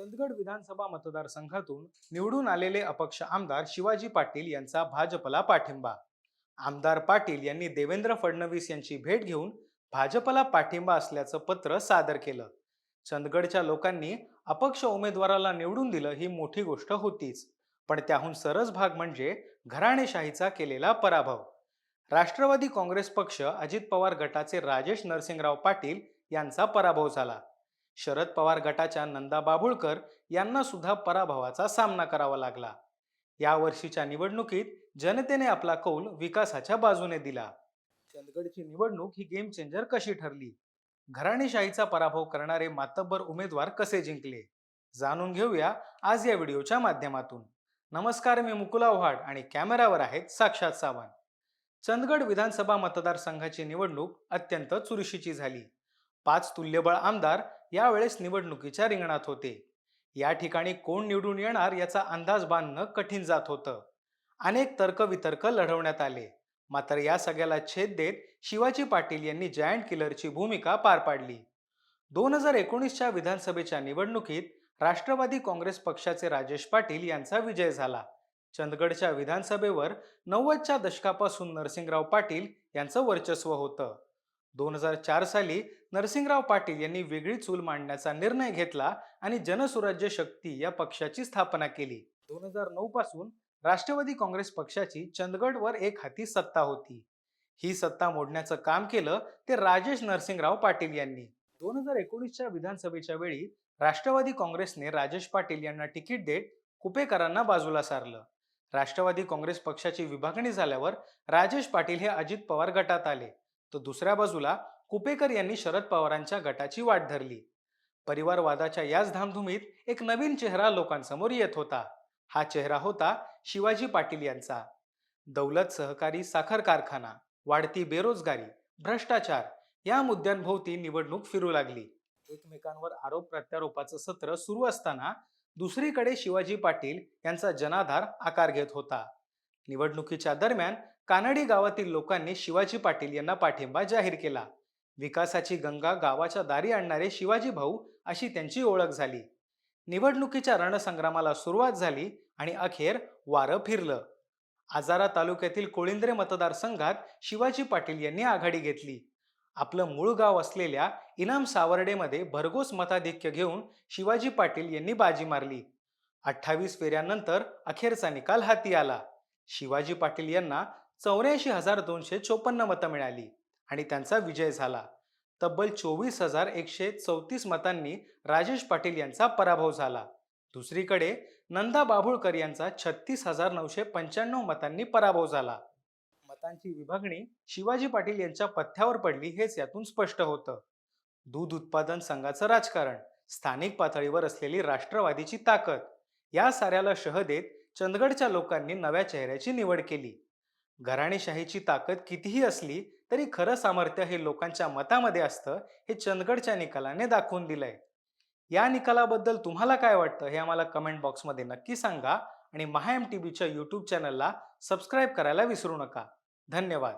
चंदगड विधानसभा मतदारसंघातून निवडून आलेले अपक्ष आमदार शिवाजी पाटील यांचा भाजपला पाठिंबा. आमदार पाटील यांनी देवेंद्र फडणवीस यांची भेट घेऊन भाजपला पाठिंबा असल्याचं पत्र सादर केलं. चंदगडच्या लोकांनी अपक्ष उमेदवाराला निवडून दिलं ही मोठी गोष्ट होतीच. पण त्याहून सरस भाग म्हणजे घराणेशाहीचा केलेला पराभव. राष्ट्रवादी काँग्रेस पक्ष अजित पवार गटाचे राजेश नरसिंगराव पाटील यांचा पराभव झाला. शरद पवार गटाच्या नंदा बाबुळकर यांना सुद्धा पराभवाचा सामना करावा लागला. या वर्षीच्या निवडणुकीत जनतेने आपला कौल विकासाच्या बाजूने दिला. चंदगडची निवडणूक ही गेम चेंजर कशी ठरली? घराणेशाहीचा पराभव करणारे मातब्बर उमेदवार कसे जिंकले? जाणून घेऊया आज या व्हिडिओच्या माध्यमातून. नमस्कार मी मुकुला ओहाड आणि कॅमेरावर आहेत साक्षात सावंत. चंदगड विधानसभा मतदारसंघाची निवडणूक अत्यंत चुरशीची झाली. पाच तुल्यबळ आमदार यावेळेस निवडणुकीच्या रिंगणात होते. या ठिकाणी कोण निवडून येणार याचा अंदाज बांधणं कठीण जात होतं. अनेक तर्कवितर्क लढवण्यात आले. मात्र या सगळ्याला छेद देत शिवाजी पाटील यांनी जायंट किलरची भूमिका पार पाडली. दोन हजार एकोणीसच्या विधानसभेच्या निवडणुकीत राष्ट्रवादी काँग्रेस पक्षाचे राजेश पाटील यांचा विजय झाला. चंदगडच्या विधानसभेवर नव्वदच्या दशकापासून नरसिंगराव पाटील यांचं वर्चस्व होतं. दोन हजार चार साली नरसिंगराव पाटील यांनी वेगळी चूल मांडण्याचा निर्णय घेतला आणि जनसुराज्य शक्ती या पक्षाची स्थापना केली. दोन हजार नऊ पासून राष्ट्रवादी काँग्रेस पक्षाची चंदगडवर एक हाती सत्ता होती. ही सत्ता मोडण्याचं काम केलं ते राजेश नरसिंगराव पाटील यांनी. दोन हजार एकोणीसच्या विधानसभेच्या वेळी राष्ट्रवादी काँग्रेसने राजेश पाटील यांना तिकीट देत कुपेकरांना बाजूला सारलं. राष्ट्रवादी काँग्रेस पक्षाची विभागणी झाल्यावर राजेश पाटील हे अजित पवार गटात आले. तर दुसऱ्या बाजूला कुपेकर यांनी शरद पवारांच्या गटाची वाट धरली. परिवारवादाच्या याच धामधुमीत एक नवीन चेहरा लोकांसमोर येत होता. हा चेहरा होता शिवाजी पाटील यांचा. दौलत सहकारी साखर कारखाना वाढती बेरोजगारी भ्रष्टाचार या मुद्द्यांभोवती निवडणूक फिरू लागली. एकमेकांवर आरोप प्रत्यारोपाचं सत्र सुरू असताना दुसरीकडे शिवाजी पाटील यांचा जनाधार आकार घेत होता. निवडणुकीच्या दरम्यान कानडी गावातील लोकांनी शिवाजी पाटील यांना पाठिंबा जाहीर केला. विकासाची गंगा गावाच्या दारी आणणारे शिवाजी भाऊ अशी त्यांची ओळख झाली. निवडणुकीच्या रणसंग्रामाला सुरुवात झाली आणि अखेर वारं फिरलं. आजारा तालुक्यातील कोळिंद्रे मतदारसंघात शिवाजी पाटील यांनी आघाडी घेतली. आपलं मूळ गाव असलेल्या इनाम सावर्डेमध्ये भरघोस मताधिक्य घेऊन शिवाजी पाटील यांनी बाजी मारली. अठ्ठावीस फेऱ्यांनंतर अखेरचा निकाल हाती आला. शिवाजी पाटील यांना चौऱ्याऐंशी हजार दोनशे चोपन्न मतं मिळाली आणि त्यांचा विजय झाला. तब्बल चोवीस हजार एकशे चौतीस मतांनी राजेश पाटील यांचा पराभव झाला. दुसरीकडे नंदा बाभुळकर यांचा छत्तीस हजार नऊशे पंच्याण्णव मतांनी पराभव झाला. मतांची विभागणी शिवाजी पाटील यांच्या पथ्यावर पडली हेच यातून स्पष्ट होतं. दूध उत्पादन संघाचं राजकारण स्थानिक पातळीवर असलेली राष्ट्रवादीची ताकद या साऱ्याला शह देत चंदगडच्या लोकांनी नव्या चेहऱ्याची निवड केली. घराणेशाहीची ताकद कितीही असली तरी खरं सामर्थ्य हे लोकांच्या मतामध्ये असतं हे चंदगडच्या निकालाने दाखवून दिलंय. या निकालाबद्दल तुम्हाला काय वाटतं हे आम्हाला कमेंट बॉक्समध्ये नक्की सांगा आणि महा एम टी बीच्या यूट्यूब चॅनलला सबस्क्राईब करायला विसरू नका. धन्यवाद.